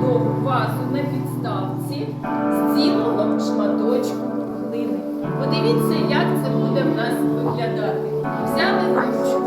чудову вазу на підставці з цілого шматочку глини. Подивіться, як це буде в нас виглядати. Взяли ручку,